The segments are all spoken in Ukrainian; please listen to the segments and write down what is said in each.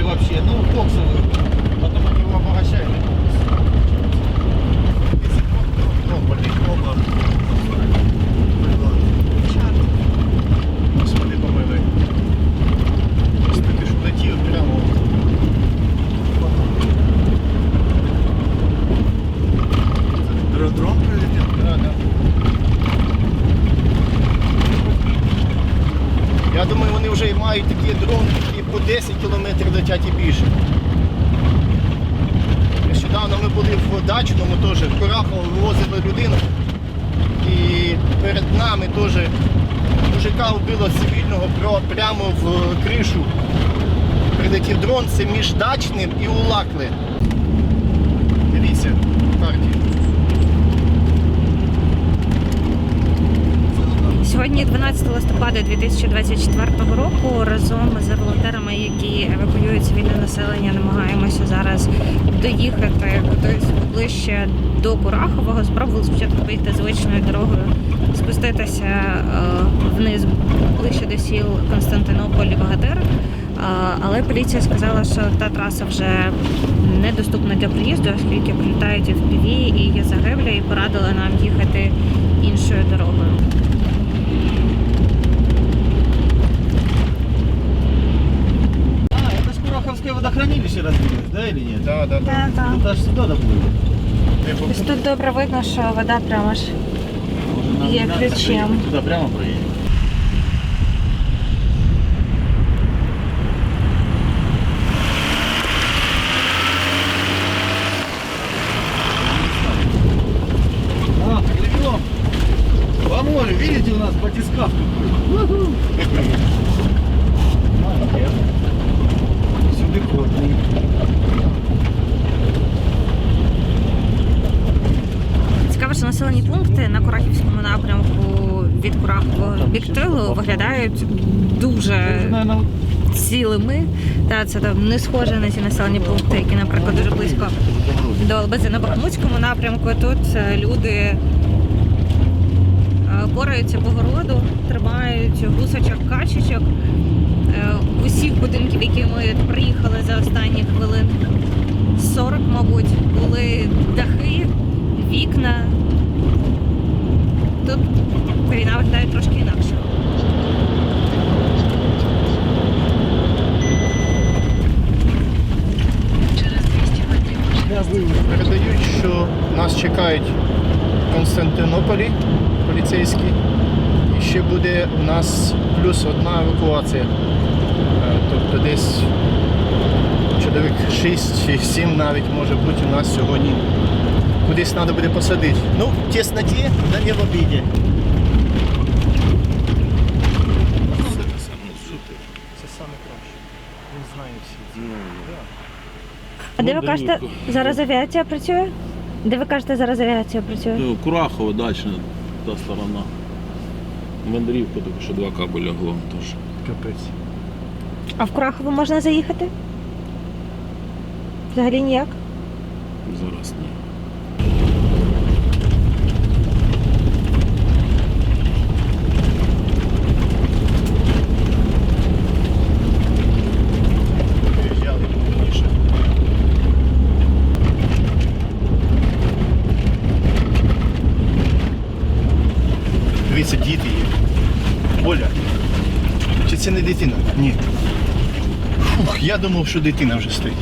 вообще, ну коксовый. Потом они его обогащают. Ну, блин, оба. Господи, помилуй. Господи, ти ж летів прямо. Дрон прилетів? Да, да. Я думаю, вони вже і мають такі дрони, які по 10 кілометрів летять і більше. Нещодавно ми були в дачному теж, в Курахово вивозили людину. І перед нами теж мужика вбило цивільного прямо в кришу. Прилетів дрон, це між дачним і Улакли. Дивіться, в карті. Сьогодні 12 листопада 2024 року разом з волонтерами, які евакуюють цивільне населення, намагаємося зараз доїхати кудись ближче до Курахового. Спробували спочатку поїхати звичною дорогою, спуститися е, вниз ближче до сіл Константинополь і Богатир. Е, Але поліція сказала, що та траса вже недоступна для проїзду, оскільки прилітають в ПВ і є загибля, і порадили нам їхати іншою дорогою. А, это ж Кураховское водохранилище разбилось, да или нет? Да, да, да. Так, так. Тут аж сюда доплыли. Ось тут добре видно, що вода прямо ж Может, нам Є надо ключем. Туда прямо проедем. Від Курахового в виглядають дуже цілими. Та це там не схоже на ті населені пункти, які, наприклад, дуже близько до Албези на Бахмутському напрямку. Тут е, люди е, пораються по городу, тримають гусочок, качечок. Е, Усіх будинків, які ми приїхали за останні хвилин 40, мабуть, були дахи, вікна. Тут війна виглядає трошки інакше. Передають, що нас чекають в Константинополі поліцейські. І ще буде у нас плюс одна евакуація. Е, Тобто десь чоловік 6 чи 7 навіть може бути у нас сьогодні. Кудись треба буде посадити. Ну, в тісноті, да не в обіді. Це саме краще. Він знає всі. А де ви Ну, кажете, зараз авіація працює? Де ви кажете, зараз авіація працює? Ну, Курахово, дачна та сторона. Мандрівка, тільки що два каби лягло теж. Капець. А в Крахову можна заїхати? Взагалі ніяк? Зараз ні. Дивіться, діти є. Оля. Чи це не дитина? Ні. Фух, я думав, що дитина вже стоїть.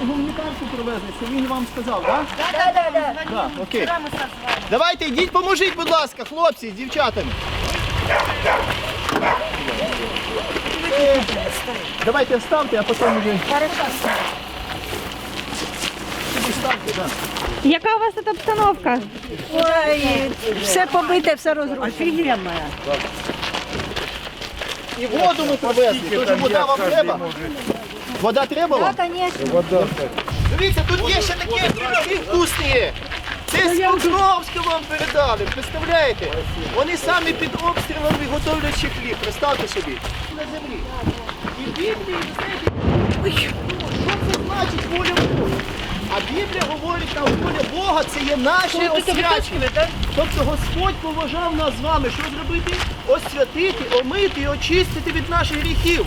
Гуманітарку привезли, це він вам сказав, так? Так, так, так. Так, окей. Давайте йдіть, поможіть, будь ласка, хлопці, з дівчатами. Давайте вставте, а потім вже. Яка у вас тут обстановка? Ой, все побите, все розрушено. І воду ми привезли. Тож вода вам треба? Вода треба вам? Так, звісно. Дивіться, тут є ще такі пироги вкусні. Це з Покровська вам передали, представляєте? Вони самі під обстрілами готовлять ще хліб, представте собі. На землі. І бідні, і знаєте, ой, що це значить воля Божа? А Біблія говорить, там воля Бога це є наше освячення. Тобто Господь поважав нас з вами, що зробити? Освятити, омити і очистити від наших гріхів.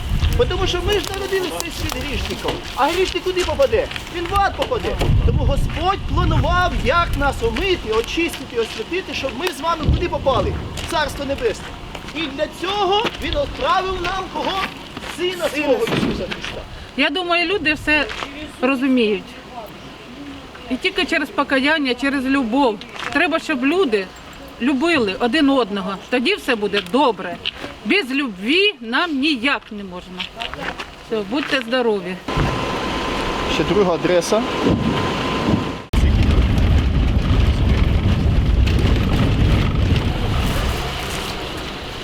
Тому що ми ж народилися світ грішником. А грішник куди попаде? Він в ад попаде. Тому Господь планував, як нас омити, очистити, і освятити, щоб ми з вами куди попали? В Царство Небесне. І для цього Він відправив нам кого? Сина свого Ісуса Христа. Я думаю, люди все розуміють. І тільки через покаяння, через любов. Треба, щоб люди любили один одного. Тоді все буде добре. Без любві нам ніяк не можна. Все, будьте здорові. Ще друга адреса.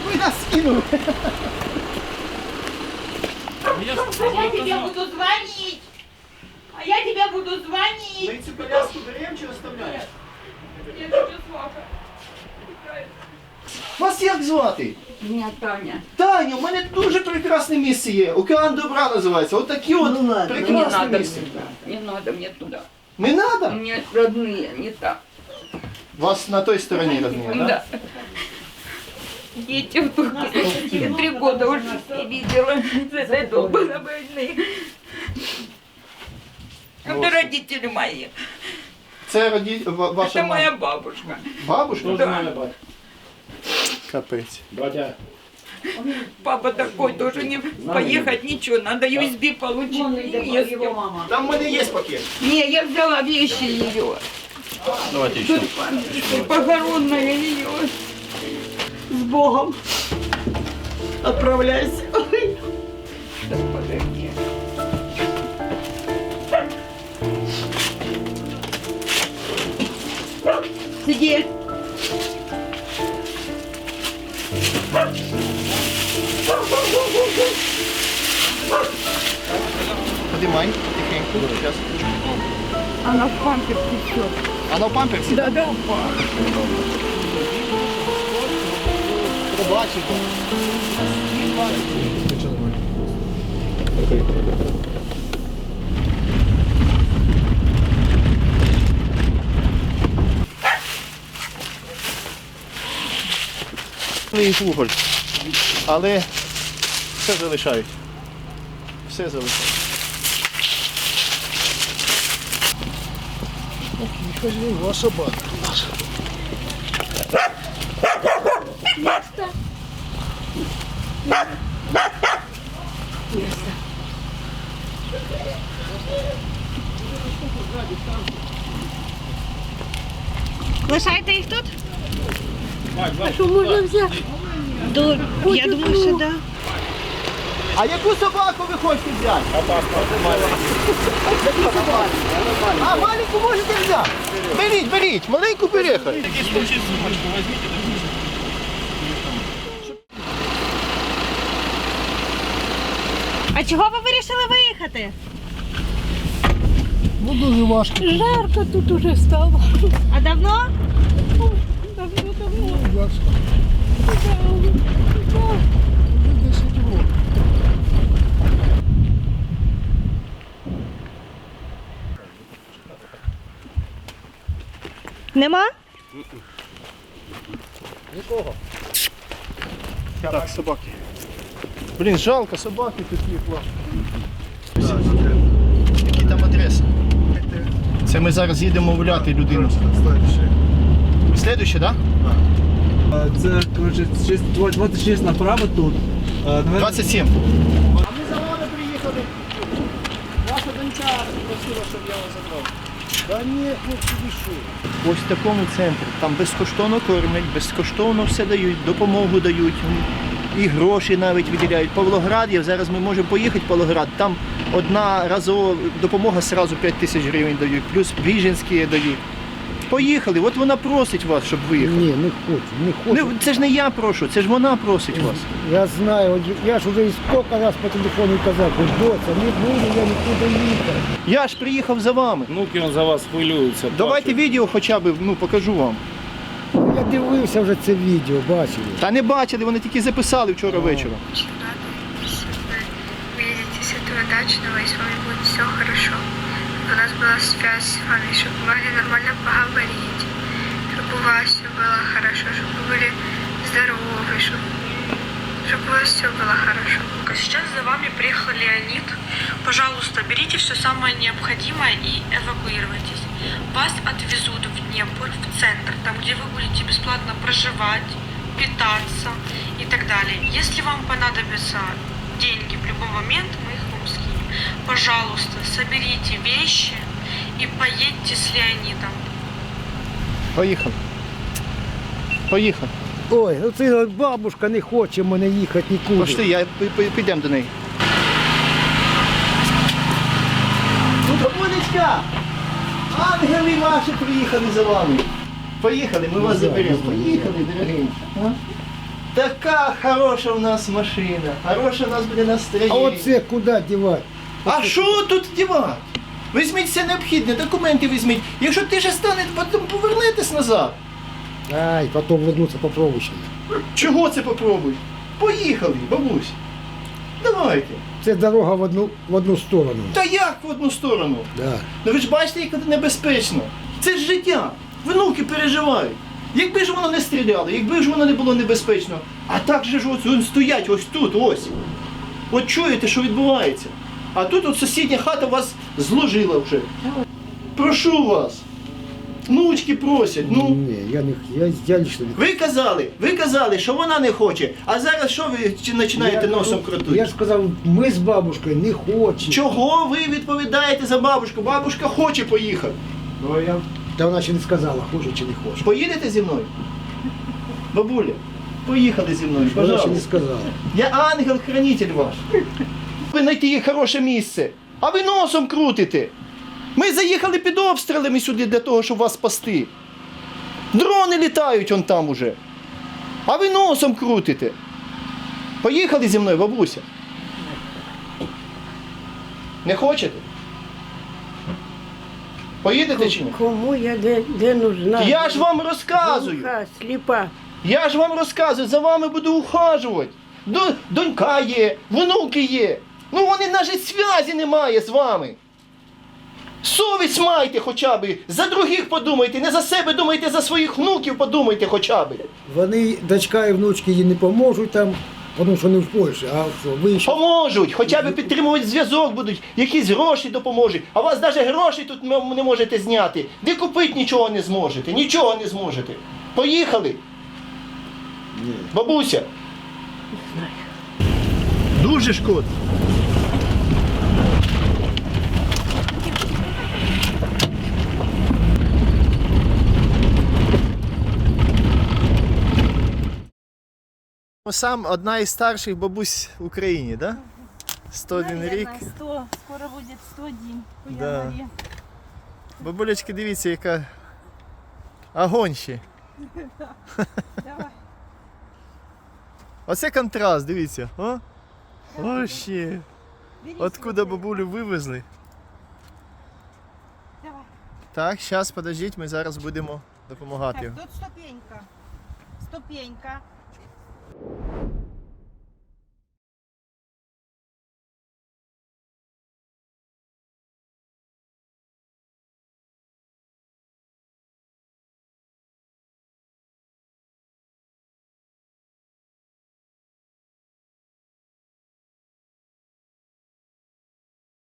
Ви нас кинули. Я тебе буду звонить. А я тебе буду звонить. Ми цю коляску беремо чи оставляємо? Вас як звати? Меня Таня. Таня, у мене дуже прекрасне місце є. Океан добра називається. Отакі от Не прекрасне надо місце. мне. Не надо мне туда. Не надо? Мне родные, не так. Вас на той стороні розуміє, так? Да. Дети в Турции. Я три года уже не видела с этой долбанной войны. Это родители мои. Це роді... ва- ваша Это мама. моя бабушка. бабушка? Да. Капець. Папа такой тоже не поехать, ничего. Надо USB получить. Не с кем. Там в мене є пакет. Не, я взяла вещи ее. Давайте еще. Похоронная ее. С Богом. Отправляйся. Сиди. Подимай, тихенько. Зараз. Она в памперсе все. А на памперсі? Да, да. Пробачите. Їх вуголь. Але все залишають. Все залишають. Лишайте їх тут? Що можна взяти? До... Я думаю, що да. А яку собаку ви хочете взяти? Яку собаку? А маленьку можете взяти? Беріть, беріть, маленьку перехай. А чого ви вирішили виїхати? Ну дуже важко. Жарко тут уже стало. А давно? Давно, давно. Важко. Вже 10 років. Нема? Так, собаки. Блін, жалко, собаки тут є. Які там адреси? Це ми зараз їдемо гуляти людину. Слідуще, так? Це, коротше, 26 направо тут. Е, 27. А ми за вами приїхали. Ваша донька просила, щоб я вас забрав. Та ні, хлопці, ви що? Ось в такому центрі. Там безкоштовно кормять, безкоштовно все дають, допомогу дають, і гроші навіть виділяють. Павлоград є, зараз ми можемо поїхати в Павлоград. Там одна разова допомога одразу 5 тисяч гривень дають, плюс біженські дають. Поїхали, от вона просить вас, щоб виїхали. Ні, не хочу, не хочу. Не, це ж не я прошу, це ж вона просить вас. Я знаю, я ж уже і скільки раз по телефону казав, що доця, не буду я нікуди їхати. Я ж приїхав за вами. Внуки он за вас хвилюються. Давайте відео хоча б ну, покажу вам. Я дивився вже це відео, бачив. Та не бачили, вони тільки записали вчора вечором. Была связь с вами, чтобы могли нормально поговорить, чтобы у вас все было хорошо, чтобы вы были здоровы, чтобы, чтобы у вас все было хорошо. Сейчас за вами приехал Леонид. Пожалуйста, берите все самое необходимое и эвакуируйтесь. Вас отвезут в Днепр, в центр, там, где вы будете бесплатно проживать, питаться и так далее. Если вам понадобятся деньги в любой момент, мы их вам скинем. Пожалуйста, соберите вещи поедьте с Леонидом. Поїхали. Поїхали. Ой, ну це бабушка не хоче мене їхати нікуди. Пошли, я п- п- підемо до неї. Ну, бабулечка! Ангели ваші приїхали за вами. Поїхали, ми вас заберемо. Поїхали, дорогенькі. а? Така хороша у нас машина, хороше у нас буде настроєння. А оце куди дівати? А що тут дівати? Візьміть все необхідне, документи візьміть. Якщо ти ще стане, потім повернетесь назад. Ай, потім вернуться попробуй ще. Чого це попробуй? Поїхали, бабусь. Давайте. Це дорога в одну, в одну сторону. Та як в одну сторону? Да. Ну ви ж бачите, як це небезпечно. Це ж життя. Внуки переживають. Якби ж воно не стріляло, якби ж воно не було небезпечно. А так же ж ось вони стоять ось тут, ось. От чуєте, що відбувається. А тут от сусідня хата вас зложила вже. Прошу вас. Внучки просять. Ну, Ні, я не я, я лично не ви казали, ви казали, що вона не хоче. А зараз що ви чи- починаєте Я- носом Я крутити? ж сказав, ми з бабушкою не хочемо. Чого ви відповідаєте за бабушку? Бабушка хоче поїхати. Ну, я... Та вона ще не сказала, хоче чи не хоче. Поїдете зі мною? Бабуля, поїхали зі мною, Вона ще не пожалуйста. сказала. Я ангел-хранитель ваш. Ви знайти їй хороше місце, а ви носом крутите. Ми заїхали під обстрілами сюди для того, щоб вас спасти. Дрони літають он там уже. А ви носом крутите. Поїхали зі мною, бабуся. Не хочете? Поїдете чи ні? Кому я де, де нужна? Я ж вам розказую. Глуха, сліпа. Я ж вам розказую, за вами буду ухажувати. До- Донька є, внуки є. Ну вони навіть зв'язі немає з вами. Совість майте хоча б. За других подумайте, не за себе думайте, за своїх внуків подумайте хоча б. Вони, дочка і внучки їй не поможуть там, тому що вони в Польщі. А що, ви ще... Поможуть, хоча б підтримувати зв'язок будуть, якісь гроші допоможуть. А у вас навіть грошей тут м- не можете зняти. Ви купити нічого не зможете, нічого не зможете. Поїхали. Бабуся. Дуже шкода. Сам одна із старших бабусь в Україні? Да? 101 рік. 100, скоро будет 101 по Да. Бабулечки, дивіться, яка огонь ще. Давай. Оце контраст, дивіться. О? О, ще. Откуда бабулю вивезли? Давай. Так, зараз подождіть, ми зараз будемо допомагати. Так, тут ступенька. Ступенька. you